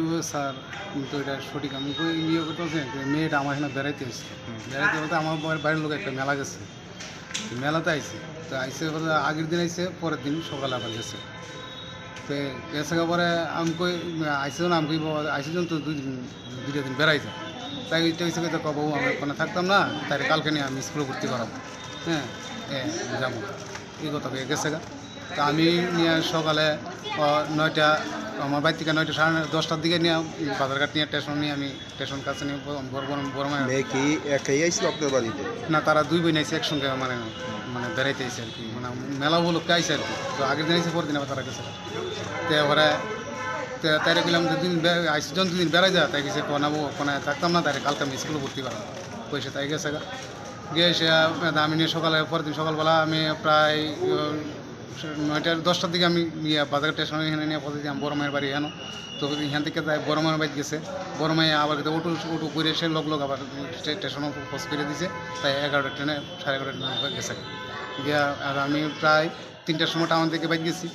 কি স্যার কিন্তু এটা সঠিক আমি কই ইয়ে করতেছি মেয়েটা আমার এখানে বেড়াইতে এসেছে। বেড়াইতে বলতে আমার বাড়ির- লোক একটা মেলা গেছে। মেলাতে আইছে। তো আইসে বলে আগের দিন আইসে পরের দিন সকালে আবার গেছে। তো গেছে পরে আমি কই আইসে না আমি কই আইসে তো দুই দিন দুইটা দিন বেড়াইছে। তাই এটা হয়েছে তো কব আমি ওখানে থাকতাম না তাই কালকে নিয়ে আমি স্কুলে ভর্তি করাবো। হ্যাঁ এ যাব। এই কথা গেছে গা। তা আমি নিয়ে সকালে নয়টা আমার বাড়ি থেকে নয়টা সাড়ে দশটার দিকে নিয়ে বাজারঘাট নিয়ে স্টেশন নিয়ে আমি স্টেশন কাছে নিয়ে বড় বড় বড় মায়ের মেয়ে কি একাই আইছিল আপনার বাড়িতে? না তারা দুই বোন আইসে একসঙ্গে মানে মানে বেড়াইতে আইসে আর কি মানে মেলা উপলক্ষে আইসে আর কি। তো আগের দিন আইসে পরের দিন আবার তারা গেছে। তো তো তাই গেলাম দুদিন আইসে যখন দুদিন বেড়াই যায় তাই গেছে কোনাবো কোনায় থাকতাম না তাই কালকে আমি স্কুলে ভর্তি করাম পয়সা তাই গেছে গিয়ে আহ, আমি নিয়ে সকালে পরের দিন সকালবেলা আমি প্রায় নয়টা দশটার দিকে আমি নিয়ে বাজার স্টেশনে এখানে নিয়ে পৌঁছে আমি বড় মায়ের বাড়ি এখানে। তো এখান থেকে তাই বড় মায়ের বাড়ি গেছে। বড় মায়ে আবার উটু উটু করে এসে লোক লোক আবার স্টেশনে পোস্ট করে দিছে। তাই এগারোটা ট্রেনে সাড়ে এগারোটা ট্রেনে গেছে। গিয়া আর আমি প্রায় তিনটার সময় টাউন থেকে বাইক গেছি।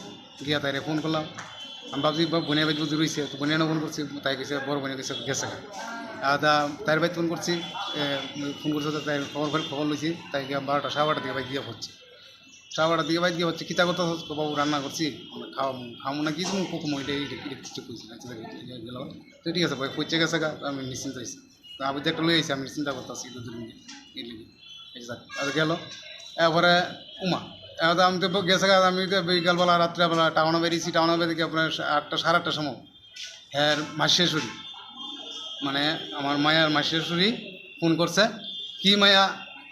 গিয়া তাইরে ফোন করলাম। আমি ভাবছি বোনের বাইক বুঝি রয়েছে তো বোনের ফোন করছি, তাই গেছে, বড় বোনে গেছে গেছে। আর তা তাইর বাইক ফোন করছি ফোন করছে, তাই খবর খবর লইছি। তাই গিয়া বারোটা, সাড়ে বারোটা দিকে বাইক গিয়ে হচ্ছে সাড়ে দিকে বাইক গিয়ে হচ্ছে কিতা কথা বাবু রান্না করছি। খাওয়া খাব না, কি তুমি কুকুম ওইটা কিছু গেল তো ঠিক আছে ভাই গেছে গা, আমি নিশ্চিন্ত হয়েছি তো আমি একটা লই আইছি, আমি চিন্তা করতেছি আর গেল, এরপরে উমা এবার আমি তো গেছে গা, আমি তো বিকালবেলা, রাত্রেবেলা, টাউনে বেরিয়েছি, টাউনে বেরিয়ে আপনার আটটা, সাড়ে আটটার সময় হ্যাঁ মাসেশ্বরী। মানে আমার মায়ার মাসেশ্বরী ফোন করছে, কি মায়া,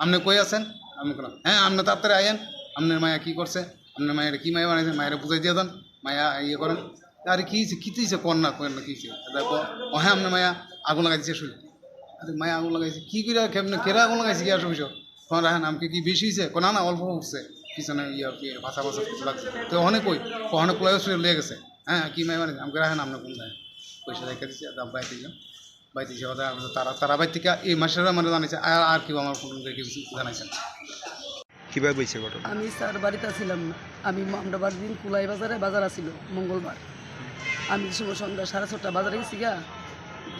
আপনি কই আছেন? আমি হ্যাঁ আপনি তাড়াতাড়ি আয়েন আপনার মায়া কি করছে? আপনার মায়ের কি মায়া বানাইছে মায়ের বুঝাই দিয়ে দেন। মায়া ইয়ে করেন। আরে কী কী দিয়েছে কর না করেন না, কী হয়েছে দেখো, ও হ্যাঁ আপনার মায়া আগুন লাগাইছে শুনি আরে, মায়া আগুন লাগাইছে। কী করে কেমনে, কেরা আগুন লাগাইছে কি আসো বিষয় তখন রাখেন আমাকে কি বেশি হয়েছে কো না অল্প উঠছে পিছনে ইয়ে ভাষা ভাষা কিছু লাগছে। তো অনেক কই অনেক কুলাই শুনে লেগে গেছে। হ্যাঁ কি মায়া বানাইছে? আমাকে রাখেন আপনার কোন দেয় পয়সা রেখে দিচ্ছে দাম বাইতে দিলাম বাইতে ওদের তারা তারা বাইর থেকে এই মাসের মানে জানাইছে, আর আর কেউ আমার ফোন কিছু জানাইছেন কীভাবে হয়েছে ঘটনা? আমি স্যার বাড়িতে ছিলাম না। আমি আমরা বাড়ির দিন কুলাই বাজারে বাজার আছিল, মঙ্গলবার। আমি যে সময় সন্ধ্যা সাড়ে ছটা বাজারে গেছি গা।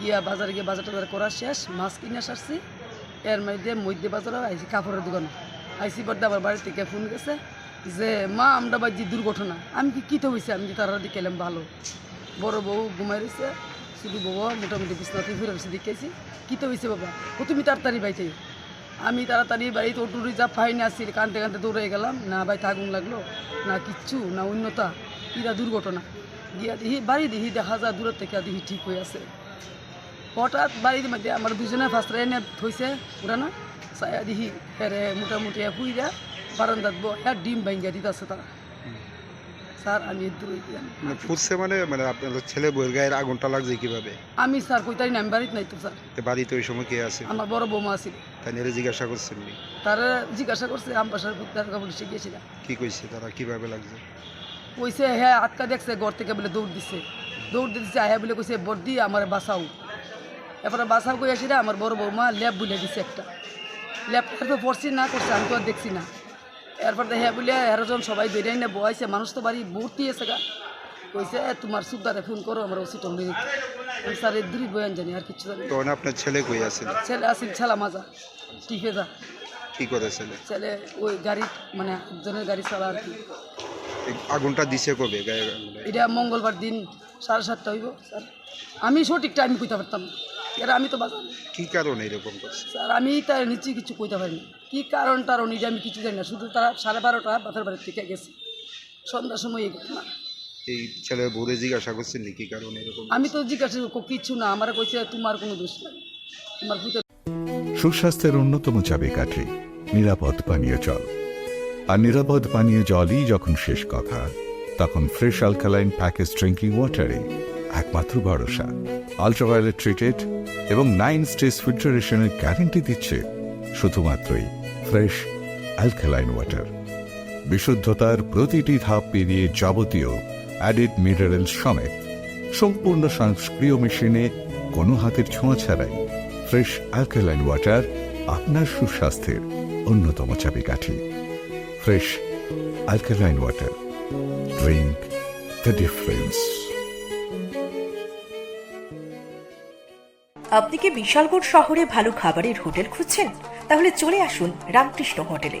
গিয়া বাজারে গিয়ে বাজার টাজার করা শেষ, মাছ কিনে সারছি। এর মধ্যে মধ্যে বাজারে আইসি কাপড়ের দোকানে। আইসি বড্ডা আমার বাড়ি থেকে ফোন গেছে যে, মা আমরা বাজি দুর্ঘটনা, আমি কি কীতে হয়েছে আমি যে তারা দিকে এলাম ভালো? বড় বউ ঘুমাই রয়েছে শুধু বউ, মোটামুটি বিছনাতে ফিরে দেখেছি কীতে হয়েছে বাবা? ও তুমি তাড়াতাড়ি বাইতে আমি তাড়াতাড়ি বাড়িতে অটো যা ফাইন আসছি কানতে কানতে দৌড়ে গেলাম। না ভাই থাকুন লাগল না কিচ্ছু না অন্যতা ইরা দুর্ঘটনা। গিয়া দিহি বাড়ি দিহি দেখা যায় দূরের থেকে দিহি ঠিক হয়ে আছে। হঠাৎ বাড়ির মধ্যে আমার দুজনে ফার্স্ট এনে থইছে পুরানো সায়া দিহি হেরে মোটামুটি ফুইরা বারান্দাত বো হ্যাঁ ডিম ভাঙ্গিয়া দিতেছে তারা। স্যার আমি মানে ফুটছে মানে মানে আপনার ছেলে বইয়ের গায়ের আগুনটা লাগছে কীভাবে? আমি স্যার কইতারি না আমি বাড়িতে নাই তো স্যার। বাড়িতে ওই সময় কে আছে? আমার বড় বৌমা আছিল তাই জিজ্ঞাসা করছেন তারা জিজ্ঞাসা করছে আম বাসার পুত্রার পুলিশে গিয়েছিলাম কি কইছে তারা? কীভাবে লাগছে? কইছে হ্যাঁ আটকা দেখছে ঘর থেকে বলে দৌড় দিছে। দৌড় দিচ্ছে আয়া বলে কইছে বর্দি আমার বাসাও এরপরে বাসাও কই আসি না আমার বড় বৌমা ল্যাব বলে দিছে একটা। ল্যাবটা তো পড়ছি না করছে আমি তো আর দেখছি না। এরপর হ্যাঁ বলে এরজন সবাই বেরিয়ে না বয়াইছে মানুষ তো বাড়ি ভর্তি এসে গা। কইছে তোমার সুদারে ফোন করো আমার ওসি টঙ্গি আমি স্যার এর দূরই বয়ান জানি আর কিছু জানি। তখন আপনার ছেলে কই আছেন ছেলে আসিল ছেলা মাজা টিপে যা। কি করে ছেলে? ছেলে ওই গাড়ি মানে একজনের গাড়ি চালা আর কি। আগুনটা দিছে কবে? এটা মঙ্গলবার দিন সাড়ে সাতটা হইব স্যার। আমি সঠিক টাইম কইতে পারতাম এর আমি তো বাজার। কি কারণে এরকম করছে? স্যার আমি তার নিচে কিছু কইতে পারি না কী কারণ টারণ এটা আমি কিছু জানি না। শুধু তারা সাড়ে বারোটা বাপের বাড়ির থেকে গেছে। সন্ধ্যার সময় এই ঘটনা। এই ছেলে ভোরে জিজ্ঞাসা করছেন নি কি কারণে এরকম আমি তো জিজ্ঞাসা কিচ্ছু না। আমার কইছে তোমার কোনো দোষ নাই। তোমার সুস্বাস্থ্যের অন্যতম চাবিকাঠি নিরাপদ পানীয় জল। আর নিরাপদ পানীয় জলই যখন শেষ কথা তখন ফ্রেশ অ্যালকালাইন প্যাকেজ ড্রিঙ্কিং ওয়াটারে একমাত্র ভরসা। আলট্রাভায়োলেট ট্রিটেড এবং নাইন স্টেজ ফিল্টারেশনের গ্যারেন্টি দিচ্ছে শুধুমাত্রই ফ্রেশ অ্যালকালাইন ওয়াটার। বিশুদ্ধতার প্রতিটি ধাপ পেরিয়ে যাবতীয় অ্যাডিড মিনারেল সমেত সম্পূর্ণ সংস্ক্রিয় মেশিনে কোনো হাতের ছোঁয়া ছাড়াই ফ্রেশ অ্যালকালাইন ওয়াটার আপনার সুস্বাস্থ্যের অন্যতম চাবিকাঠি। Fresh alkaline water. Drink the difference আপনি কি বিশালগড় শহরে ভালো খাবারের হোটেল খুঁজছেন? তাহলে চলে আসুন রামকৃষ্ণ হোটেলে।